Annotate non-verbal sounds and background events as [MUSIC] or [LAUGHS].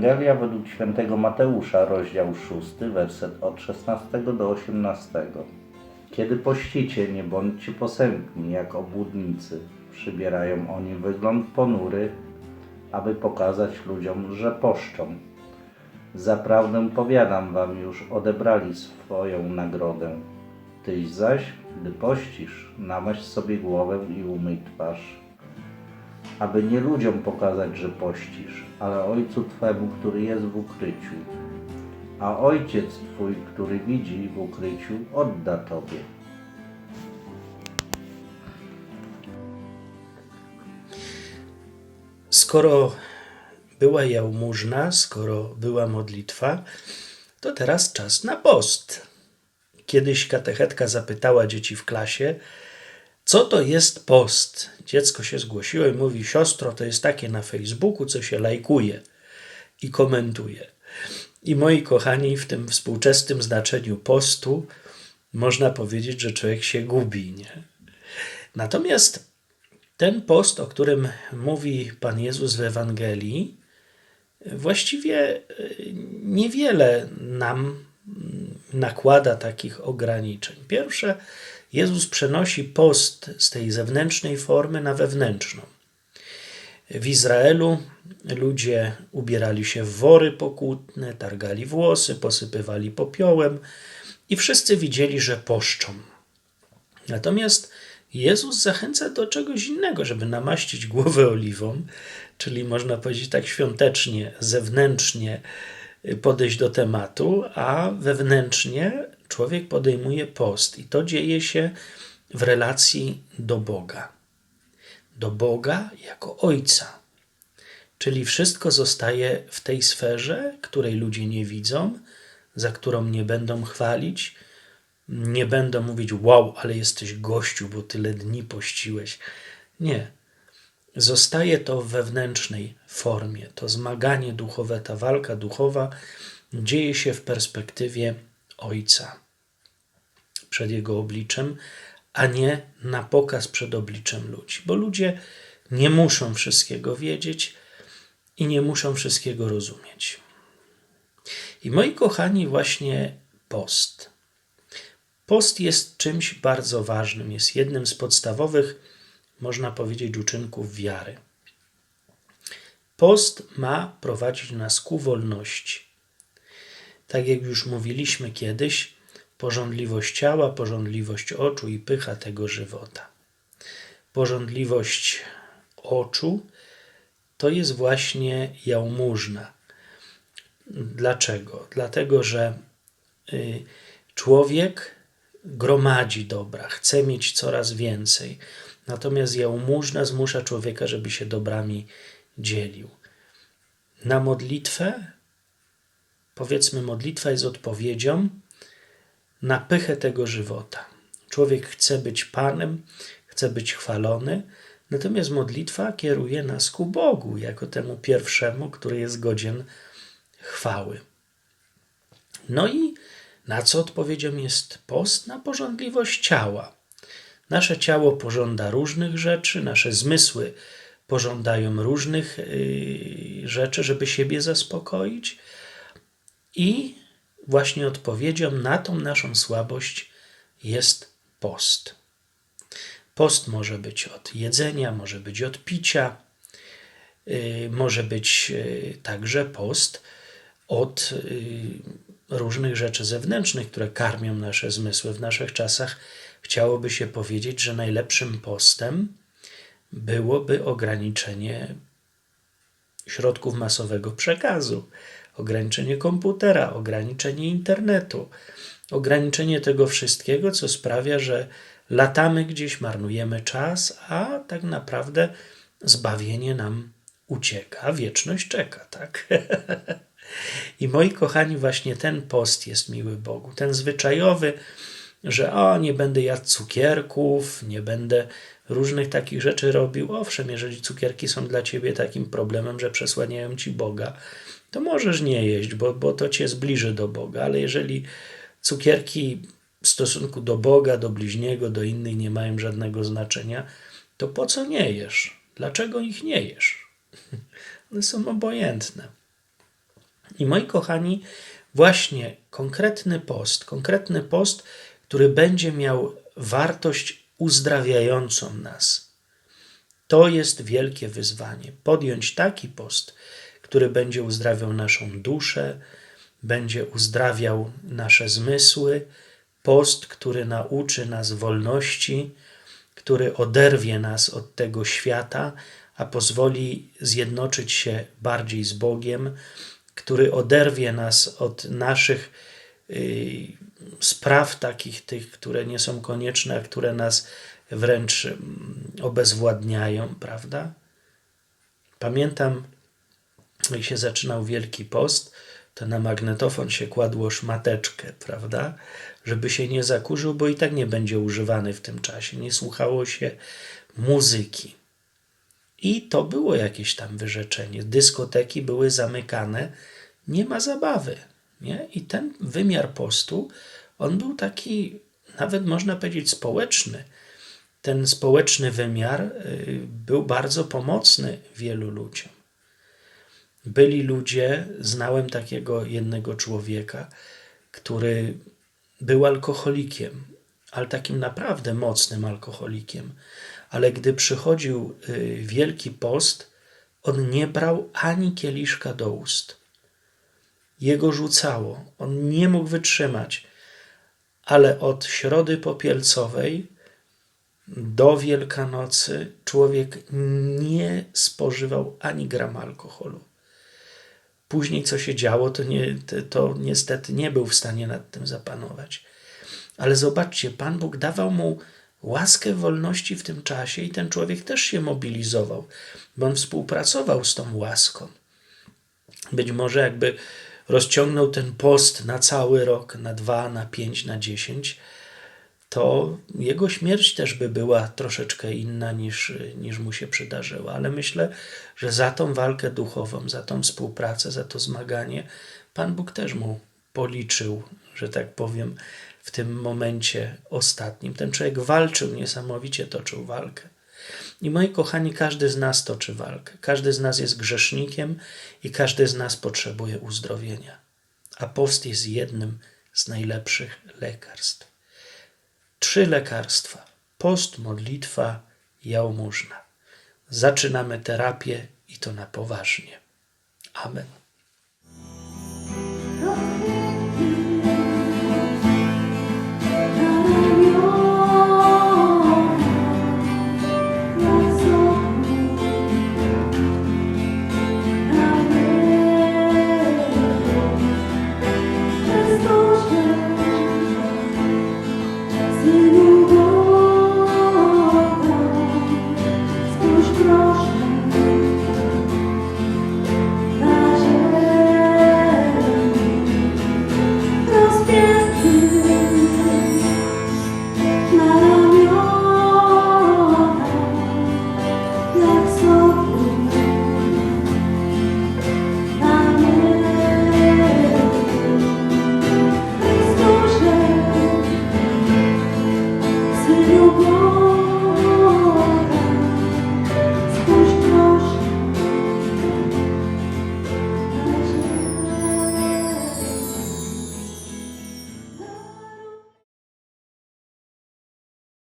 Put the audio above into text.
Ewangelia według świętego Mateusza, rozdział 6, werset od 16 do 18. Kiedy pościcie, nie bądźcie posępni jak obłudnicy. Przybierają oni wygląd ponury, aby pokazać ludziom, że poszczą. Zaprawdę powiadam wam, już odebrali swoją nagrodę. Tyś zaś, gdy pościsz, namaść sobie głowę i umyj twarz, aby nie ludziom pokazać, że pościsz, ale Ojcu Twemu, który jest w ukryciu. A Ojciec Twój, który widzi w ukryciu, odda Tobie. Skoro była jałmużna, skoro była modlitwa, to teraz czas na post. Kiedyś katechetka zapytała dzieci w klasie, co to jest post? Dziecko się zgłosiło i mówi, siostro, to jest takie na Facebooku, co się lajkuje i komentuje. I moi kochani, w tym współczesnym znaczeniu postu można powiedzieć, że człowiek się gubi. Nie? Natomiast ten post, o którym mówi Pan Jezus w Ewangelii, właściwie y, niewiele nam nakłada takich ograniczeń. Pierwsze, Jezus przenosi post z tej zewnętrznej formy na wewnętrzną. W Izraelu ludzie ubierali się w wory pokutne, targali włosy, posypywali popiołem i wszyscy widzieli, że poszczą. Natomiast Jezus zachęca do czegoś innego, żeby namaścić głowę oliwą, czyli można powiedzieć tak świątecznie, zewnętrznie podejść do tematu, a wewnętrznie człowiek podejmuje post i to dzieje się w relacji do Boga. Do Boga jako Ojca. Czyli wszystko zostaje w tej sferze, której ludzie nie widzą, za którą nie będą chwalić, nie będą mówić: Wow, ale jesteś gościu, bo tyle dni pościłeś. Nie. Zostaje to w wewnętrznej formie. To zmaganie duchowe, ta walka duchowa dzieje się w perspektywie Ojca przed Jego obliczem, a nie na pokaz przed obliczem ludzi, bo ludzie nie muszą wszystkiego wiedzieć i nie muszą wszystkiego rozumieć. I moi kochani, właśnie post. Post jest czymś bardzo ważnym, jest jednym z podstawowych, można powiedzieć, uczynków wiary. Post ma prowadzić nas ku wolności. Tak jak już mówiliśmy kiedyś, porządliwość ciała, porządliwość oczu i pycha tego żywota. Porządliwość oczu to jest właśnie jałmużna. Dlaczego? Dlatego, że y, człowiek gromadzi dobra, chce mieć coraz więcej. Natomiast jałmużna zmusza człowieka, żeby się dobrami dzielił. Na modlitwę, powiedzmy, modlitwa jest odpowiedzią na pychę tego żywota. Człowiek chce być Panem, chce być chwalony, natomiast modlitwa kieruje nas ku Bogu, jako temu pierwszemu, który jest godzien chwały. No i na co odpowiedzią jest post? Na porządliwość ciała. Nasze ciało pożąda różnych rzeczy, nasze zmysły pożądają różnych yy, rzeczy, żeby siebie zaspokoić. I właśnie odpowiedzią na tą naszą słabość jest post. Post może być od jedzenia, może być od picia, yy, może być yy, także post od różnych rzeczy zewnętrznych, które karmią nasze zmysły. W naszych czasach chciałoby się powiedzieć, że najlepszym postem byłoby ograniczenie środków masowego przekazu, ograniczenie komputera, ograniczenie internetu, ograniczenie tego wszystkiego, co sprawia, że latamy gdzieś, marnujemy czas, a tak naprawdę zbawienie nam ucieka, wieczność czeka, tak? [LAUGHS] I moi kochani, właśnie ten post jest miły Bogu, ten zwyczajowy, że o, nie będę jadł cukierków, nie będę różnych takich rzeczy robił. Owszem, jeżeli cukierki są dla ciebie takim problemem, że przesłaniają ci Boga, to możesz nie jeść, bo, bo to cię zbliży do Boga, ale jeżeli cukierki w stosunku do Boga, do bliźniego, do innych nie mają żadnego znaczenia, to po co nie jesz? Dlaczego ich nie jesz? [LAUGHS] One są obojętne. I moi kochani, właśnie konkretny post, konkretny post, który będzie miał wartość uzdrawiającą nas. To jest wielkie wyzwanie. Podjąć taki post, który będzie uzdrawiał naszą duszę, będzie uzdrawiał nasze zmysły, post, który nauczy nas wolności, który oderwie nas od tego świata, a pozwoli zjednoczyć się bardziej z Bogiem, który oderwie nas od naszych y, spraw takich tych, które nie są konieczne, a które nas wręcz mm, obezwładniają, prawda? Pamiętam, jak się zaczynał Wielki Post, to na magnetofon się kładło szmateczkę, prawda? Żeby się nie zakurzył, bo i tak nie będzie używany w tym czasie. Nie słuchało się muzyki. I to było jakieś tam wyrzeczenie. Dyskoteki były zamykane, nie ma zabawy. Nie? I ten wymiar postu, on był taki, nawet można powiedzieć, społeczny. Ten społeczny wymiar y, był bardzo pomocny wielu ludziom. Byli ludzie, znałem takiego jednego człowieka, który był alkoholikiem, ale takim naprawdę mocnym alkoholikiem. Ale gdy przychodził y, Wielki Post, on nie brał ani kieliszka do ust. Jego rzucało, on nie mógł wytrzymać, ale od środy popielcowej do Wielkanocy człowiek nie spożywał ani grama alkoholu. Później, co się działo, to, nie, to niestety nie był w stanie nad tym zapanować. Ale zobaczcie, Pan Bóg dawał mu łaskę wolności w tym czasie i ten człowiek też się mobilizował, bo on współpracował z tą łaską. Być może jakby rozciągnął ten post na cały rok, na dwa, na pięć, na dziesięć, to jego śmierć też by była troszeczkę inna niż, niż mu się przydarzyła. Ale myślę, że za tą walkę duchową, za tą współpracę, za to zmaganie, Pan Bóg też mu policzył, że tak powiem, w tym momencie ostatnim. Ten człowiek walczył, niesamowicie toczył walkę. I moi kochani, każdy z nas toczy walkę. Każdy z nas jest grzesznikiem i każdy z nas potrzebuje uzdrowienia. A post jest jednym z najlepszych lekarstw. Trzy lekarstwa: post, modlitwa, jałmużna. Zaczynamy terapię i to na poważnie. Amen.